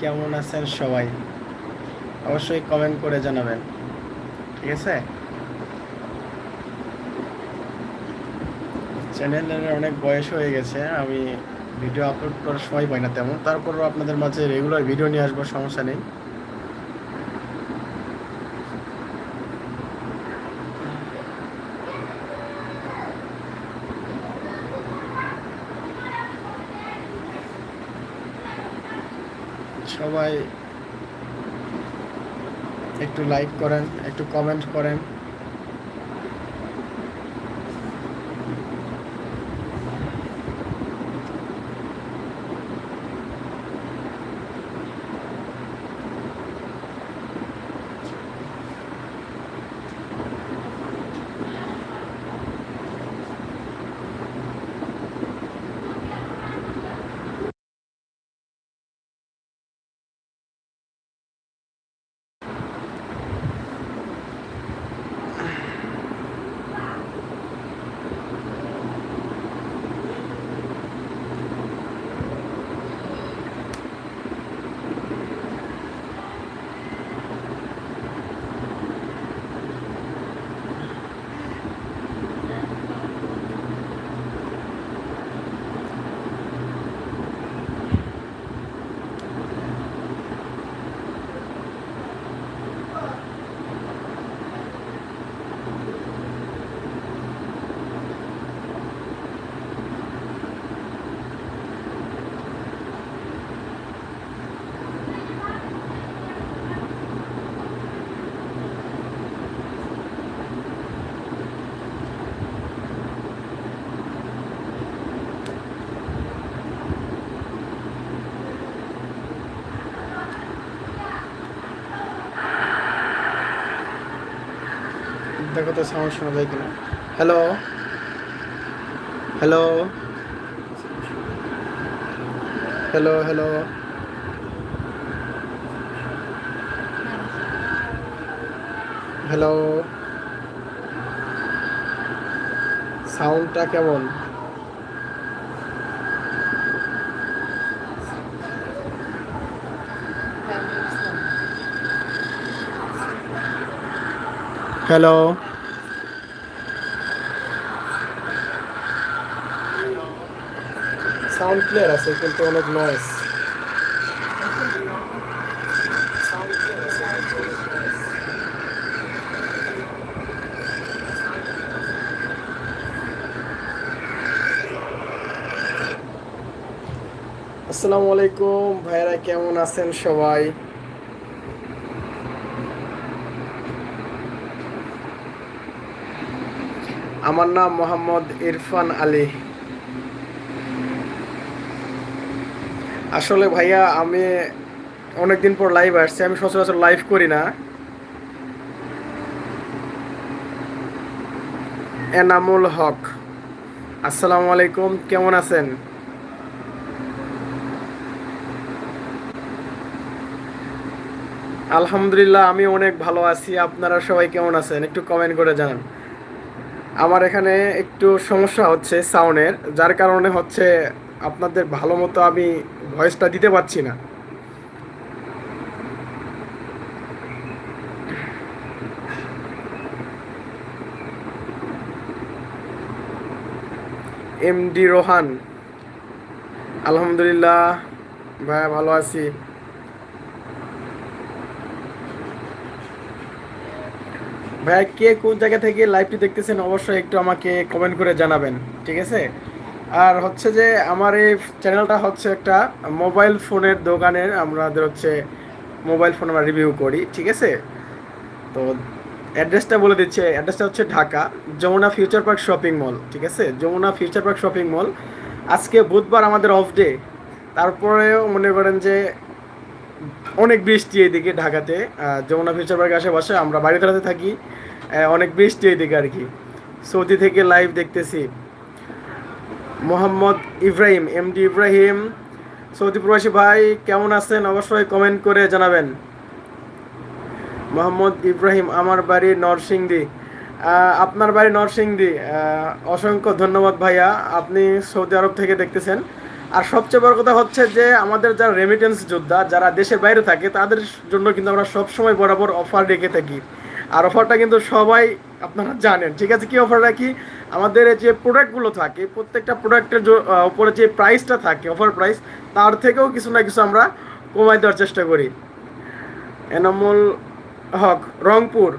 কেমন আছেন সবাই? অবশ্যই কমেন্ট করে জানাবেন। ঠিক আছে? চ্যানেলের অনেক বয়স হয়ে গেছে, আমি ভিডিও আপলোড করার সময় পাই না তেমন। তারপরও আপনাদের মাঝে রেগুলার ভিডিও নিয়ে আসব, সমস্যা নেই। সবাই একটু লাইক করেন একটু কমেন্ট করেন। দেখো তো সাউন্ড শোনা যায় কিনা? Hello hello hello hello hello সাউন্ডটা কেমন? হ্যালো সাউন্ড ক্লিয়ার আছে কিন্তু অনেক নয়েস আসসালামু আলাইকুম ভাইরা কেমন আছেন সবাই? আমার নাম মোহাম্মদ ইরফান আলী। আসলে ভাইয়া, আমি অনেকদিন পর লাইভ আসছি, আমি সচরাচর লাইভ করি না। এনামুল হক। আসসালামু আলাইকুম, কেমন আছেন? আলহামদুলিল্লাহ, আমি অনেক ভালো আছি। আপনারা সবাই কেমন আছেন? একটু কমেন্ট করে জানান। আমার এখানে একটু সমস্যা হচ্ছে সাউন্ডের যার কারণে হচ্ছে আপনাদের ভালো মতো আমি ভয়েসটা দিতে পারছি না। এম ডি রোহান আলহামদুলিল্লাহ ভাইয়া ভালো আছি। ভাইয়া কে কোন জায়গা থেকে লাইভটি দেখতেছেন অবশ্যই একটু আমাকে কমেন্ট করে জানাবেন, ঠিক আছে? আর হচ্ছে যে আমার এই চ্যানেলটা হচ্ছে একটা মোবাইল ফোনের দোকানের, আমাদের হচ্ছে মোবাইল ফোন আমরা রিভিউ করি, ঠিক আছে? তো অ্যাড্রেসটা বলে দিচ্ছে অ্যাড্রেসটা হচ্ছে Dhaka, Jamuna Future Park shopping mall ঠিক আছে? Jamuna Future Park shopping mall আজকে বুধবার আমাদের অফ ডে তারপরেও মনে করেন যে অনেক বৃষ্টি এইদিকে ঢাকাতে যমুনা ফিউচার পার্ক আশেপাশে, আমরা বাড়িতে থাকি অনেক বৃষ্টি এইদিকে আর কি। সৌদি থেকে লাইভ দেখতেছি। Mohammad Ibrahim M MD Ibrahim. Saudi প্রবাসী ভাই, কেমন আছেন? অবশ্যই কমেন্ট করে জানাবেন। মোহাম্মদ ইব্রাহিম, আমার বাড়ি নরসিংদী। আপনার বাড়ি নরসিংদী। অসংখ্য ধন্যবাদ ভাইয়া, আপনি সৌদি আরব থেকে দেখতেছেন। আর সবচেয়ে বড় কথা হচ্ছে যে, আমাদের যারা রেমিটেন্স যোদ্ধা, যারা দেশের বাইরে থাকে, তাদের জন্য কিন্তু আমরা সবসময় বরাবর অফার রেখে থাকি। আর অফারটা কিন্তু সবাই আপনারা জানেন, ঠিক আছে? কি অফার রাখি আমাদের যে প্রোডাক্টগুলো থাকে, প্রত্যেকটা প্রোডাক্টের উপরে যে প্রাইসটা থাকে অফার প্রাইস তার থেকেও কিছু না কিছু আমরা কমাই দেওয়ার চেষ্টা করি। এনামুল হক, রংপুর।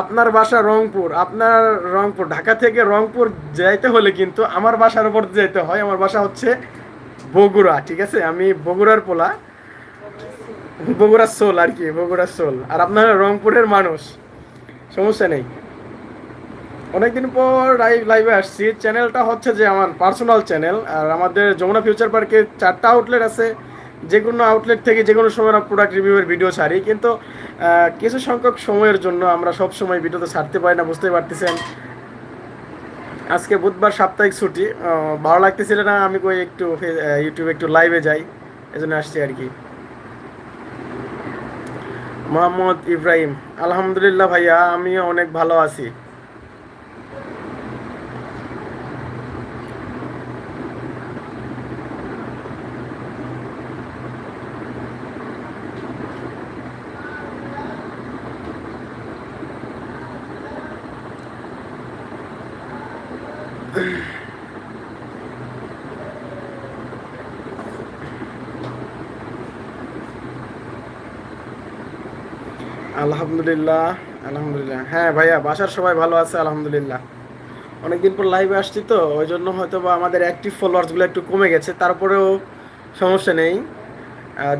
আপনার বাসা রংপুর, আপনার রংপুর, ঢাকা থেকে রংপুর যাইতে হলে কিন্তু আমার বাসার উপর যেতে হয়। আমার বাসা হচ্ছে বগুড়া, ঠিক আছে? আমি বগুড়ার পোলা। বগুড়ার সোল আর কি বগুড়ার সোল। আর আপনার রংপুরের মানুষ, সমস্যা নেই। অনেকদিন পর লাইভ আসছি। চ্যানেলটা হচ্ছে যে আমার পার্সোনাল চ্যানেল আর আমাদের যমুনা ফিউচার পার্কে চারটা আউটলেট আছে। যে কোনো আউটলেট থেকে যে কোনো সময় আমরা প্রোডাক্ট রিভিউয়ের ভিডিও ছাড়ি। কিন্তু কিছু সংখ্যক সময়ের জন্য আমরা সব সময় ভিডিও তো ছাড়তে পারি না বুঝতে পারতেছেন। আজকে বুধবার সাপ্তাহিক ছুটি। ভালো লাগতেছিল না, আমি কই একটু ইউটিউবে একটু লাইভে যাই। এজন্য আসছি আর কি। মোহাম্মদ ইব্রাহিম। আলহামদুলিল্লাহ ভাইয়া, আমিও অনেক ভালো আছি। আলহামদুলিল্লাহ আলহামদুলিল্লাহ। হ্যাঁ ভাইয়া, বাসার সবাই ভালো আছে, আলহামদুলিল্লাহ। অনেকদিন পর লাইভে আসছি তো, ওই জন্য হয়তো বা আমাদের অ্যাক্টিভ ফলোয়ার্সগুলো একটু কমে গেছে, তারপরেও সমস্যা নেই।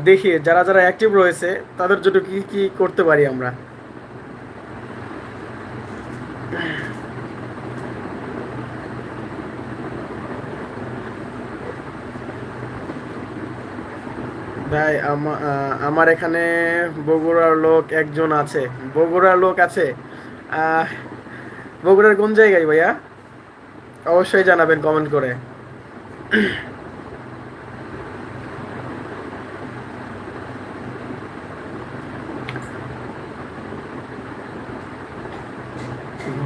দেখি, যারা যারা অ্যাক্টিভ রয়েছে, তাদের জন্য কি কি করতে পারি আমরা? ভাই, আমা- আমার এখানে বগুড়ার লোক একজন আছে। বগুড়ার লোক আছে? বগুড়ার কোন জায়গায় ভাইয়া? অবশ্যই জানাবেন কমেন্ট করে।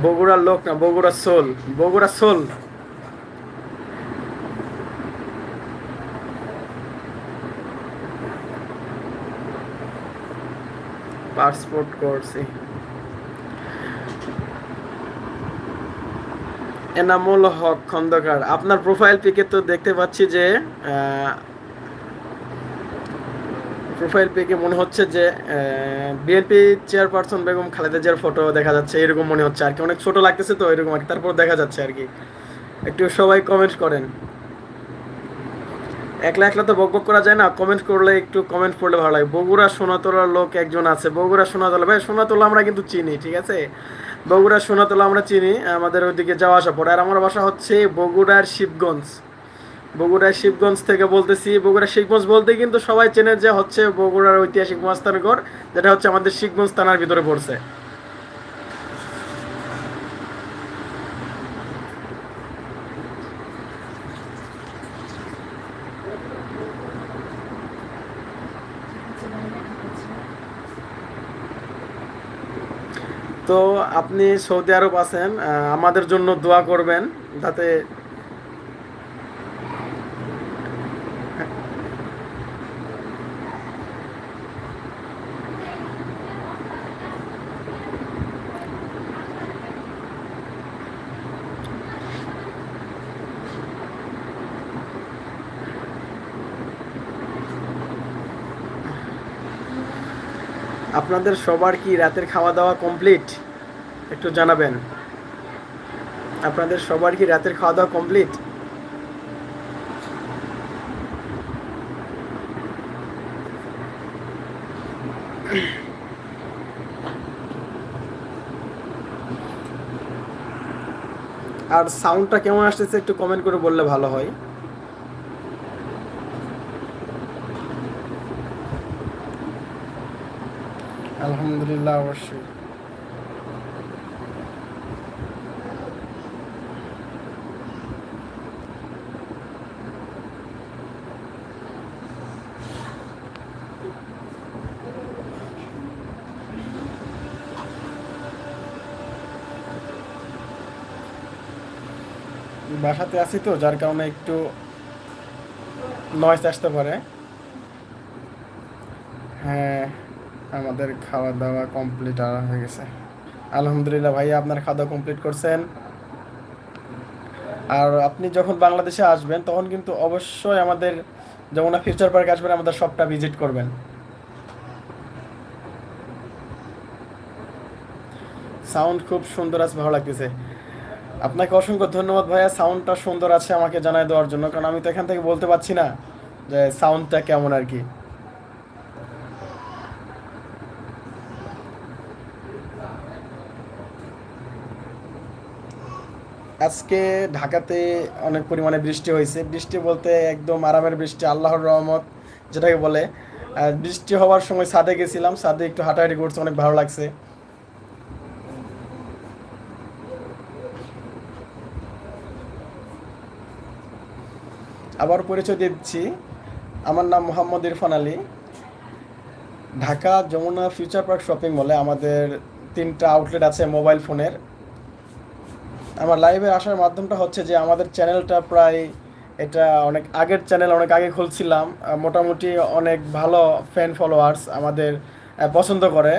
বগুড়ার লোক না বগুড়া সোল। বগুড়া সোল। পাসপোর্ট করছি। এনামুল হক খন্দকার, আপনার প্রোফাইল পিকে তো দেখতে পাচ্ছি যে প্রোফাইল পিকে মনে হচ্ছে যে বিএনপি চেয়ারপারসন বেগম খালেদা জিয়ার ফটো দেখা যাচ্ছে, এরকম মনে হচ্ছে আর কি। অনেক ছোট লাগতেছে তো, এরকম আর কি। তারপর দেখা যাচ্ছে আর কি। একটু সবাই কমেন্ট করেন। একলা একলা তো বক বক করা যায় না। কমেন্ট করলে একটু কমেন্ট পড়লে ভালো লাগে। বগুড়া সোনাতলার লোক একজন আছে। বগুড়া সোনাতলা ভাই, সোনাতলা আমরা কিন্তু চিনি, ঠিক আছে? বগুড়া সোনাতলা আমরা চিনি, আমাদের ওইদিকে যাওয়া আসা পড়ে। আর আমার বাসা হচ্ছে বগুড়ার শিবগঞ্জ। বগুড়ার শিবগঞ্জ থেকে বলতেছি, বগুড়ার শিবগঞ্জ বলতে কিন্তু সবাই চেনে যে হচ্ছে বগুড়ার ঐতিহাসিক মস্তানগর যেটা হচ্ছে আমাদের শিবগঞ্জ থানার ভিতরে পড়ছে। তো আপনি সৌদি আরব আছেন আমাদের জন্য দোয়া করবেন যাতে আপনাদের সবার কি রাতের খাওয়া দাওয়া কমপ্লিট একটু জানাবেন। আপনাদের সবার কি রাতের খাওয়া দাওয়া কমপ্লিট আর সাউন্ডটা কেমন আসতেছে একটু কমেন্ট করে বললে ভালো হয়। আলহামদুলিল্লাহ অবশ্যই। বাসাতে আছি তো যার কারণে একটু নয়েস আসতে পারে। হ্যাঁ। আমাদের খাওয়া দাওয়া কমপ্লিট হয়ে গেছে। আলহামদুলিল্লাহ ভাইয়া, আপনার খাওয়া দাওয়া কমপ্লিট করছেন? আর আপনি যখন বাংলাদেশে আসবেন, তখন কিন্তু অবশ্যই আমাদের যমুনা ফিউচার পার্ক আসবেন, আমাদের সবটা ভিজিট করবেন। সাউন্ড খুব সুন্দর আছে, ভালো লাগতেছে। আপনাকে অসংখ্য ধন্যবাদ ভাইয়া সাউন্ডটা সুন্দর আছে আমাকে জানাই দেওয়ার জন্য, কারণ আমি তো এখান থেকে বলতে পারছি না যে সাউন্ডটা কেমন আর কি। আজকে ঢাকাতে অনেক পরিমাণে বৃষ্টি হয়েছে। বৃষ্টি বলতে একদম আরামের বৃষ্টি, আল্লাহর রহমত যেটাকে বলে। বৃষ্টি হওয়ার সময় ছাদে গেছিলাম, ছাদে একটু হাঁটাহাঁটি করছে, অনেক ভালো লাগছে। আবার পরিচয় দিচ্ছি, আমার নাম Mohammad Irfan Ali. Dhaka Jamuna future park shopping মলে আমাদের তিনটা আউটলেট আছে মোবাইল ফোনের। আমার লাইভে আসার মাধ্যমটা হচ্ছে যে আমাদের চ্যানেলটা প্রায় এটা অনেক আগের চ্যানেল অনেক আগে খুলছিলাম। মোটামুটি অনেক ভালো ফ্যান ফলোয়ার্স আমাদের পছন্দ করে।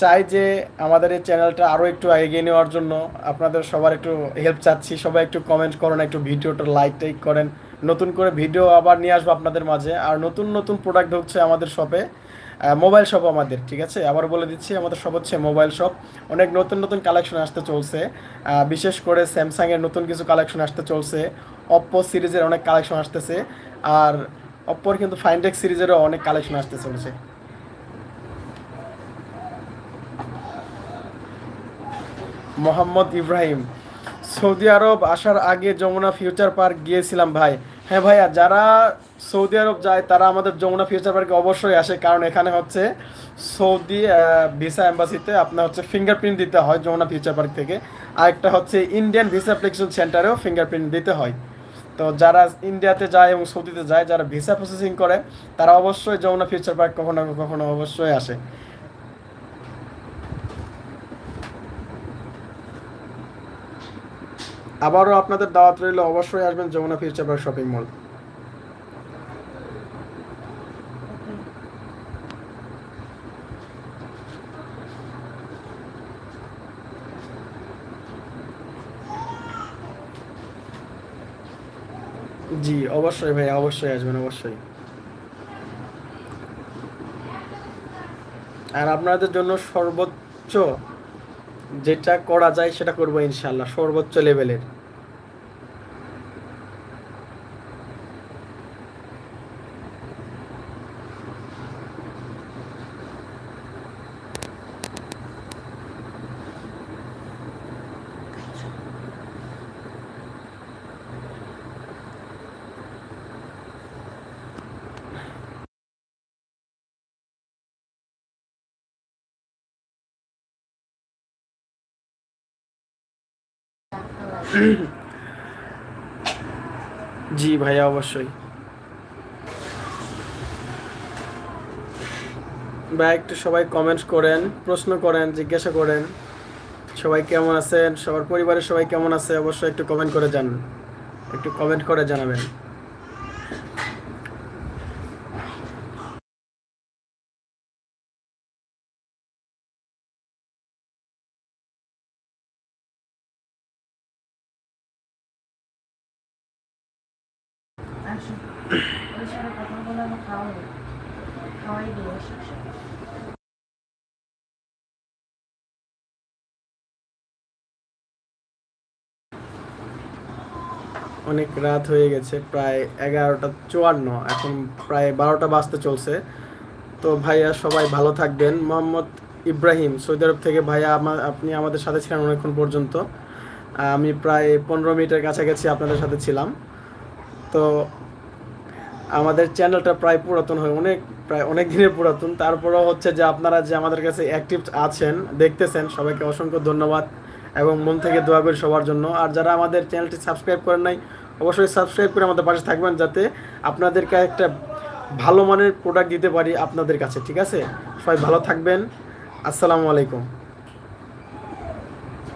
চাই যে আমাদের এই চ্যানেলটা আরও একটু এগিয়ে নেওয়ার জন্য। আপনাদের সবার একটু হেল্প চাচ্ছি। সবাই একটু কমেন্ট করেন, একটু ভিডিওটা লাইক টাইক করেন। নতুন করে ভিডিও আবার নিয়ে আসব আপনাদের মাঝে। আর নতুন নতুন প্রোডাক্ট হচ্ছে আমাদের শপে মোবাইল শপ আমাদের, ঠিক আছে? আবার বলে দিচ্ছি, আমাদের শপ হচ্ছে মোবাইল শপ অনেক নতুন নতুন কালেকশন আসতে চলছে। বিশেষ করে স্যামসাংয়ের নতুন কিছু কালেকশন আসতে চলছে। অপ্পো সিরিজের অনেক কালেকশন আসতেছে। আর অপ্পোর কিন্তু ফাইনটেক সিরিজেরও অনেক কালেকশন আসতে চলছে। মোহাম্মদ ইব্রাহিম, সৌদি আরব আসার আগে যমুনা ফিউচার পার্ক গিয়েছিলাম ভাই। হ্যাঁ ভাইয়া, যারা সৌদি আরব যায়, তারা আমাদের যমুনা ফিউচার পার্কে অবশ্যই আসে, কারণ এখানে হচ্ছে সৌদি ভিসা এম্বাসিতে আপনার হচ্ছে ফিঙ্গারপ্রিন্ট দিতে হয় যমুনা ফিউচার পার্ক থেকে। আর একটা হচ্ছে ইন্ডিয়ান ভিসা অ্যাপ্লিকেশন সেন্টারেও ফিঙ্গারপ্রিন্ট দিতে হয়। তো যারা ইন্ডিয়াতে যায় এবং সৌদিতে যায়, যারা ভিসা প্রসেসিং করে, তারা অবশ্যই যমুনা ফিউচার পার্ক কখনো কখনো অবশ্যই আসে। আবারও আপনাদের দাওয়াত রইল, অবশ্যই আসবেন যমুনা পার্ক শপিং মল। জি, অবশ্যই ভাই, অবশ্যই আসবেন, অবশ্যই। আর আপনাদের জন্য সর্বোচ্চ যেটা করা যায় সেটা করব ইনশাল্লাহ সর্বোচ্চ লেভেলের জি ভাইয়া, অবশ্যই। বা একটু সবাই কমেন্ট করেন, প্রশ্ন করেন, জিজ্ঞাসা করেন। সবাই কেমন আছেন? সবার পরিবারের সবাই কেমন আছে? অবশ্যই একটু কমেন্ট করে জানান। একটু কমেন্ট করে জানাবেন। আমার অনেক রাত হয়ে গেছে, প্রায় এগারোটা চুয়ান্ন, এখন প্রায় বারোটা বাজতে চলছে। তো ভাইয়া সবাই ভালো থাকবেন। মোহাম্মদ ইব্রাহিম, সৌদি আরব থেকে ভাইয়া আমা- আপনি আমাদের সাথে ছিলেন অনেকক্ষণ পর্যন্ত। আমি প্রায় পনেরো মিনিটের কাছাকাছি আপনাদের সাথে ছিলাম। তো আমাদের চ্যানেলটা প্রায় পুরাতন হয়, অনেক, প্রায় অনেক দিনের পুরাতন। তারপরেও হচ্ছে যে আপনারা যে আমাদের কাছে অ্যাক্টিভ আছেন, দেখতেছেন, সবাইকে অসংখ্য ধন্যবাদ এবং মন থেকে দোয়া করি সবার জন্য। আর যারা আমাদের চ্যানেলটি সাবস্ক্রাইব করেন নাই, অবশ্যই সাবস্ক্রাইব করে আমাদের পাশে থাকবেন যাতে আপনাদেরকে একটা ভালো মানের প্রোডাক্ট দিতে পারি আপনাদের কাছে, ঠিক আছে? সবাই ভালো থাকবেন। আসসালামু আলাইকুম।